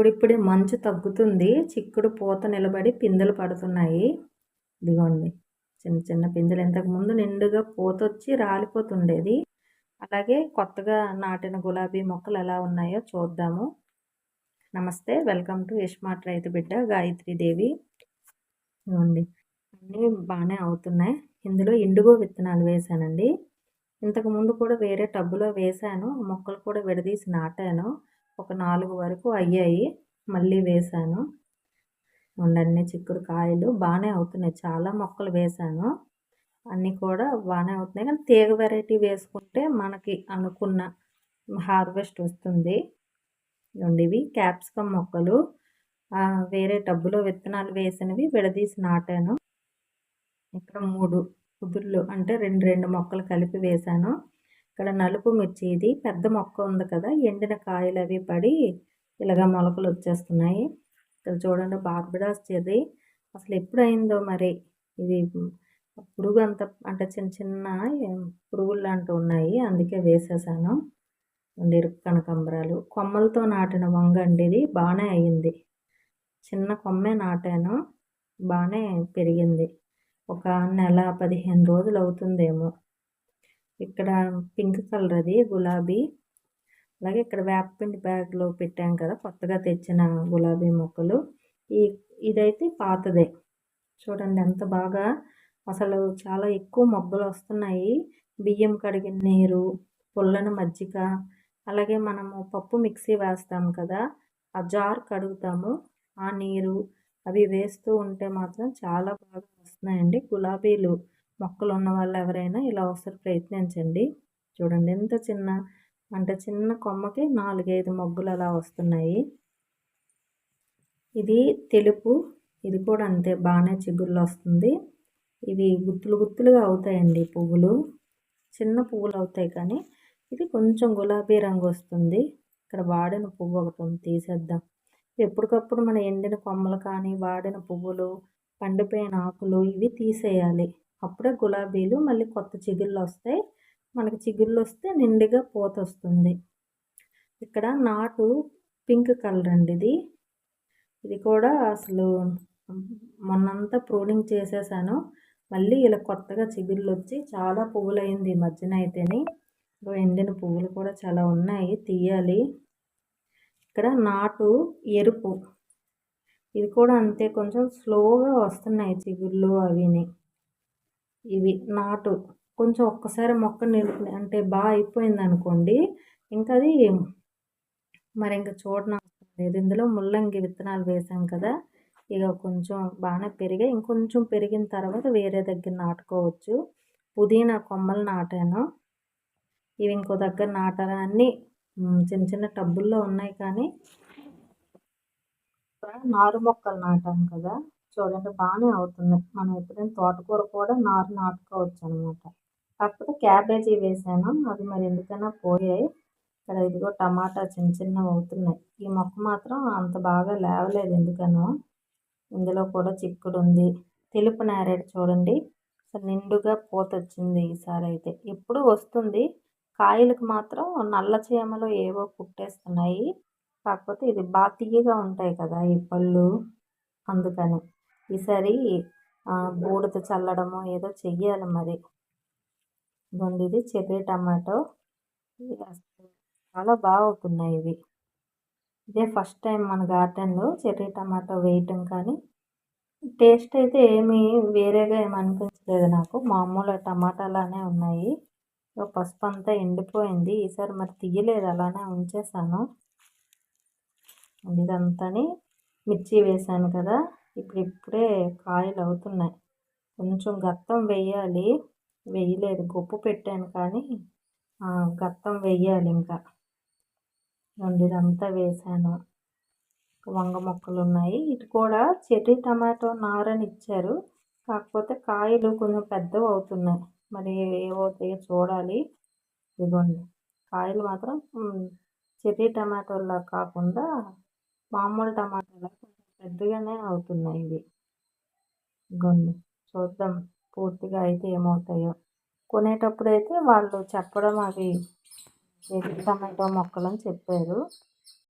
ఇప్పుడిప్పుడే మంచు తగ్గుతుంది. చిక్కుడు పూత నిలబడి పిందెలు పడుతున్నాయి. ఇదిగోండి. చిన్న చిన్న పిందెలు ఇంతకుముందు నిండుగా పూత వచ్చి రాలిపోతుండేది. అలాగే కొత్తగా నాటిన గులాబీ మొక్కలు ఎలా ఉన్నాయో చూద్దాము. నమస్తే. వెల్కమ్ టు యష్మాట్ రైతు బిడ్డ గాయత్రీదేవి ఇవ్వండి అన్నీ బాగానే అవుతున్నాయి. ఇందులో ఇండుగో విత్తనాలు వేసానండి ఇంతకుముందు కూడా వేరే టబ్బులో వేశాను. మొక్కలు కూడా విడదీసి నాటాను. ఒక నాలుగు వరకు అయ్యాయి. మళ్ళీ వేశాను. ఉండండి చిక్కుడు కాయలు బాగానే అవుతున్నాయి. చాలా మొక్కలు వేశాను. అన్నీ కూడా బాగానే అవుతున్నాయి. కానీ తీగ వెరైటీ వేసుకుంటే మనకి అనుకున్న హార్వెస్ట్ వస్తుంది. ఇవి క్యాప్సికమ్ మొక్కలు. వేరే టబ్బులో విత్తనాలు వేసినవి విడదీసి నాటాను. ఇక్కడ మూడు కుదుర్లు అంటే రెండు రెండు మొక్కలు కలిపి వేశాను. ఇక్కడ నలుపు మిర్చి ఇది పెద్ద మొక్క ఉంది కదా ఎండిన కాయలు అవి పడి ఇలాగ మొలకలు వచ్చేస్తున్నాయి. ఇక్కడ చూడండి బార్బిడాస్ చెర్రి అసలు ఎప్పుడు అయిందో మరి ఇది పురుగు అంత అంటే చిన్న చిన్న పురుగులు లాంటివి ఉన్నాయి. అందుకే వేసేసాను. ఎరుపు కనకంబరాలు. కొమ్మలతో నాటిన వంగ అండి ఇది. బాగానే అయ్యింది. చిన్న కొమ్మే నాటాను. బాగానే పెరిగింది. ఒక నెల పదిహేను రోజులు అవుతుందేమో. ఇక్కడ పింక్ కలర్ అది గులాబీ. అలాగే ఇక్కడ వేపపిండి బ్యాగ్లో పెట్టాం కదా కొత్తగా తెచ్చిన గులాబీ మొక్కలు. ఈ ఇదైతే పాతదే. చూడండి ఎంత బాగా అసలు చాలా ఎక్కువ మొగ్గలు వస్తున్నాయి. బియ్యం కడిగిన నీరు పుల్లని మజ్జిగ అలాగే మనము పప్పు మిక్సీ వేస్తాం కదా ఆ జార్ కడుగుతాము. ఆ నీరు అవి వేస్తూ ఉంటే మాత్రం చాలా బాగా వస్తున్నాయండి గులాబీలు. మొక్కలు ఉన్న వాళ్ళు ఎవరైనా ఇలా ఒకసారి ప్రయత్నించండి. చూడండి ఎంత చిన్న అంటే చిన్న కొమ్మకి నాలుగైదు మొగ్గులు అలా వస్తున్నాయి. ఇది తెలుపు ఇది కూడా అంతే బాగానే చిగుళ్ళు వస్తుంది. ఇవి గుత్తులు గుత్తులుగా అవుతాయండి పువ్వులు. చిన్న పువ్వులు అవుతాయి కానీ ఇది కొంచెం గులాబీ రంగు వస్తుంది. ఇక్కడ వాడిన పువ్వు ఒకటి తీసేద్దాం. ఎప్పటికప్పుడు మన ఎండిన కొమ్మలు కానీ వాడిన పువ్వులు పండిపోయిన ఆకులు ఇవి తీసేయాలి. అప్పుడే గులాబీలు మళ్ళీ కొత్త చిగుళ్ళు వస్తాయి మనకి చిగుళ్ళు వస్తే నిండుగా పూత వస్తుంది ఇక్కడ నాటు పింక్ కలర్ అండి ఇది. ఇది కూడా అసలు మొన్నంతా ప్రూనింగ్ చేసేసాను. మళ్ళీ ఇలా కొత్తగా చిగుళ్ళు వచ్చి చాలా పువ్వులు అయింది ఈ మధ్యన అయితేనే. ఎండిన పువ్వులు కూడా చాలా ఉన్నాయి తీయాలి. ఇక్కడ నాటు ఎరుపు. ఇది కూడా అంతే కొంచెం స్లోగా వస్తున్నాయి చిగుళ్ళు అవిని. ఇవి నాటు. కొంచెం ఒక్కసారి మొక్క నిలిపి అంటే బాగా అయిపోయింది అనుకోండి ఇంకా అది మరి ఇంకా చూడన లేదు. ఇందులో ముల్లంగి విత్తనాలు వేసాం కదా ఇక కొంచెం బాగానే పెరిగాయి. ఇంకొంచెం పెరిగిన తర్వాత వేరే దగ్గర నాటుకోవచ్చు. పుదీనా కొమ్మలు నాటాను. ఇవి ఇంకో దగ్గర నాటాలని చిన్న చిన్న టబ్బుల్లో ఉన్నాయి కానీ నారు మొక్కలు నాటాం కదా. చూడండి బాగానే అవుతున్నాయి మనం ఎప్పుడైనా తోటకూర కూడా నారు నాటుకోవచ్చు అనమాట కాకపోతే క్యాబేజీ వేసాను. అవి మరి ఎందుకైనా పోయాయి. ఇక్కడ ఇదిగో టమాటా చిన్న చిన్నవి అవుతున్నాయి. ఈ మొక్క మాత్రం అంత బాగా లేవలేదు ఎందుకనో. ఇందులో కూడా చిక్కుడు ఉంది. తెలుపు నేరేడు చూడండి. అసలు నిండుగా పూత వచ్చింది ఈసారి అయితే. ఎప్పుడు వస్తుంది. కాయలకు మాత్రం నల్ల చీమలు ఏవో పుట్టేస్తున్నాయి. కాకపోతే ఇది బాగా తీయగా ఉంటాయి కదా ఈ పళ్ళు. అందుకని. ఈసారి బూడిద చల్లడము ఏదో చెయ్యాలి మరి. ఇదిగోండి ఇది చెర్రీ టమాటో. చాలా బాగుతున్నాయి ఇవి. ఇదే ఫస్ట్ టైం మన గార్డెన్లో చెర్రీ టమాటో వేయటం కానీ టేస్ట్ అయితే ఏమీ వేరేగా ఏమి అనిపించలేదు నాకు. మామూలు టమాటాలానే ఉన్నాయి. పసుపు అంతా ఎండిపోయింది. ఈసారి మరి తీయలేదు అలానే ఉంచేసాను. ఇదంతాని మిర్చి వేసాను కదా. ఇప్పుడు ఇప్పుడే కాయలు అవుతున్నాయి కొంచెం గత్తం వేయాలి వేయలేదు గొప్పు పెట్టాను కానీ గత్తం వేయాలి ఇంకా. ఇదంతా వేసాను వంగ మొక్కలు ఉన్నాయి ఇటు కూడా చెర్రీ టమాటో నారని ఇచ్చారు. కాకపోతే కాయలు కొంచెం పెద్దవి అవుతున్నాయి. మరి ఏమవుతాయో చూడాలి. ఇదిగోండి. కాయలు మాత్రం చెర్రీ టమాటోలా కాకుండా మామూలు టమాటోలా పెద్దగానే అవుతున్నాయి ఇవి. ఇదిగోండి చూద్దాం పూర్తిగా అయితే ఏమవుతాయో. కొనేటప్పుడు అయితే వాళ్ళు చెప్పడం అవి చెర్రీ టమాటో మొక్కలని చెప్పారు.